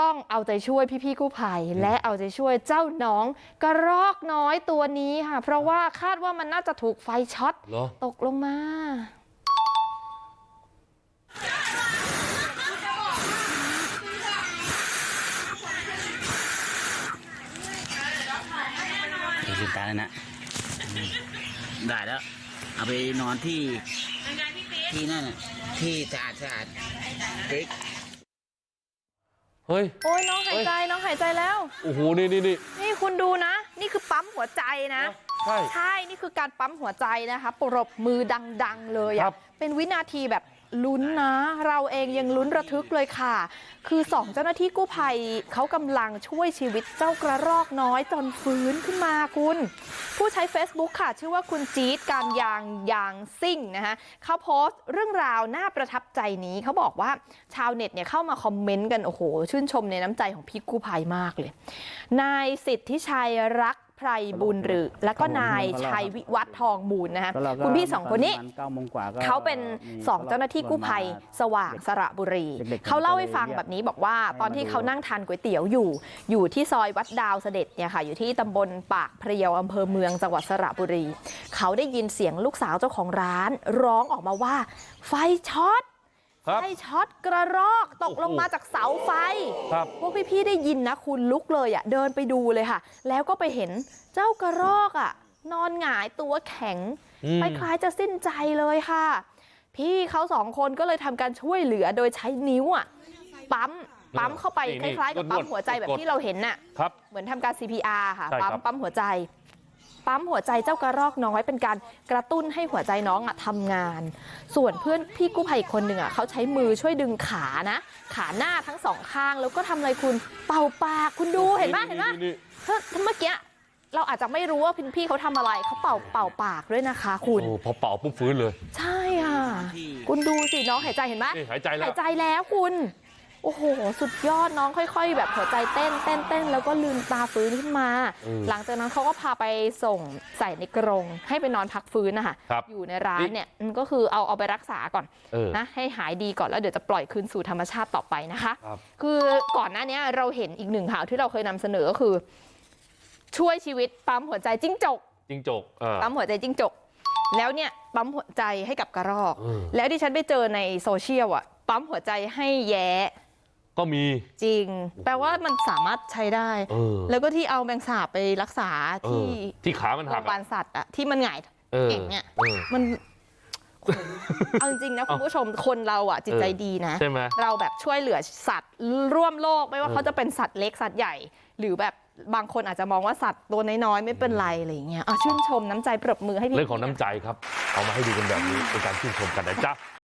ต้องเอาใจช่วยพี่ๆกู้ภัยและเอาใจช่วยเจ้าน้องกระรอกน้อยตัวนี้ค่ะ เพราะว่าคาดว่ามันน่าจะถูกไฟช็อตเหรอ ตกลงมามีสินตาแล้วนะอืมได้แล้ว เอาไปนอนที่ที่นั่นน่ะที่สะอาดสะอาดติ๊ก เฮ้ยโอ้ยน้องหายใจน้องหายใจแล้วโอ้โหนี่นี่นี่นี่คุณดูนะ นี่คือปั๊มหัวใจนะ ใช่ใช่นี่คือการปั๊มหัวใจนะคะปรบมือดัง ๆ เลยครัอะบเป็นวินาทีแบบ ลุ้นนะ เราเองยังลุ้นระทึกเลยค่ะ คือสองเจ้าหน้าที่กู้ภัยเขากำลังช่วยชีวิตเจ้ากระรอกน้อยจนฟื้นขึ้นมาคุณ ผู้ใช้ Facebook ค่ะ ชื่อว่าคุณจี๊ดการยางยางซิ่งนะคะเขาโพสต์เรื่องราวน่าประทับใจนี้เขาบอกว่าชาวเน็ตเนี่ยเข้ามาคอมเมนต์กันโอ้โหชื่นชมในน้ำใจของพี่กู้ภัยมากเลยนายสิทธิชัยรัก ไพรบุญหรือ แล้วก็นายชัยวิวัฒน์ทองมูลนะคะแล้วเราก็คุณพี่สองคนนี้ประมาณเก้าโมงกว่าก็เขาเป็นมีสองเจ้าหน้าที่กู้ภัยสว่างสระบุรีเด็กๆเขาเล่าให้ฟังเรียกแบบนี้บอกว่าให้มาตอนที่ดูเขานั่งทานก๋วยเตี๋ยวอยู่ อยู่ที่ซอยวัดดาวเสด็จเนี่ยค่ะ อยู่ที่ตำบลปากเพรียวอำเภอเมืองจังหวัดสระบุรี เขาได้ยินเสียงลูกสาวเจ้าของร้าน ร้องออกมาว่า ไฟช็อตครับ ไฟช็อตกระรอกตกลงมาจากเสาไฟครับพวกพี่ๆได้ยินนะคุณลุกเลยอะเดินไปดูเลยค่ะ แล้วก็ไปเห็นเจ้ากระรอกอะนอนหงายตัวแข็งอืมคล้ายๆจะสิ้นใจเลยค่ะ พี่เขาสองคนก็เลยทำการช่วยเหลือโดยใช้นิ้วอะปั๊มปั๊มเข้าไปนี่คล้ายๆกับนวดปั๊มหัวใจแบบกดที่เราเห็นน่ะครับเหมือนทำการ CPR ค่ะใช่ครัปั๊บมปั๊มหัวใจ ปั๊มหัวใจเจ้ากระรอกน้อยเป็นการกระตุ้นให้หัวใจน้องอะทำงาน ส่วนเพื่อนพี่กู้ภัยอีกคนหนึ่งอะเขาใช้มือช่วยดึงขานะ ขาหน้าทั้งสองข้างแล้วก็ทำอะไรคุณเป่าปากคุณดูเห็นไหมเห็นไหมนี่เฮ้ยเมื่อกี้เราอาจจะไม่รู้ว่าพี่เขาทำอะไรเขาเป่าเป่าปากด้วยนะคะ คุณโอ้พอเป่าปุ๊บฟื้นเลย ใช่ค่ะ คุณดูสิน้องหายใจเห็นไหมนี่หายใจแล้วหายใจแล้วคุณ โอ้โห สุดยอดน้องค่อย ๆ แบบหัวใจเต้นเต้นเต้นแล้วก็ลืมตาฟื้นขึ้นมาเออหลังจากนั้นเขาก็พาไปส่งใส่ในกรง ให้ไปนอนพักฟื้นนะคะครับอยู่ในร้านนี่เนี่ยมันก็คือเอาเอาไปรักษาก่อนเออนะให้หายดีก่อนแล้วเดี๋ยวจะปล่อยคืนสู่ธรรมชาติต่อไปนะคะครับคือก่อนหน้านี้เราเห็นอีกหนึ่งข่าวที่เราเคยนำเสนอก็คือ ช่วยชีวิตปั๊มหัวใจจิ้งจกจิงจกเออปั๊มหัวใจจิ้งจก แล้วเนี่ยปั๊มหัวใจให้กับกระรอกเออแล้วที่ฉันไปเจอในโซเชียลอะปั๊มหัวใจให้แย้ ก็มีจริง แปลว่ามันสามารถใช้ได้เออแล้วก็ที่เอาแมงสาบไปรักษาเอที่อที่ขามันโรหังกพยาบาอะลสัตว์อะที่มันหงายเออเก่งเนี่ยเออมันเอาจริงๆนะคุณผู้ชมคนเราอะจิตใจดีนะใช่ไหมเราแบบช่วยเหลือสัตว์ร่วมโลกไม่ว่าเออเขาจะเป็นสัตว์เล็กสัตว์ใหญ่ หรือแบบบางคนอาจจะมองว่าสัตว์ตัวน้อยๆไม่เป็นไรอะไรอย่างเงี้ยอะชื่นชมน้ำใจปรบมือให้พี่เรื่องของน้ำใจครับ เอามาให้ดูกันแบบนี้เป็นการชื่นชมกันนะจ๊ะ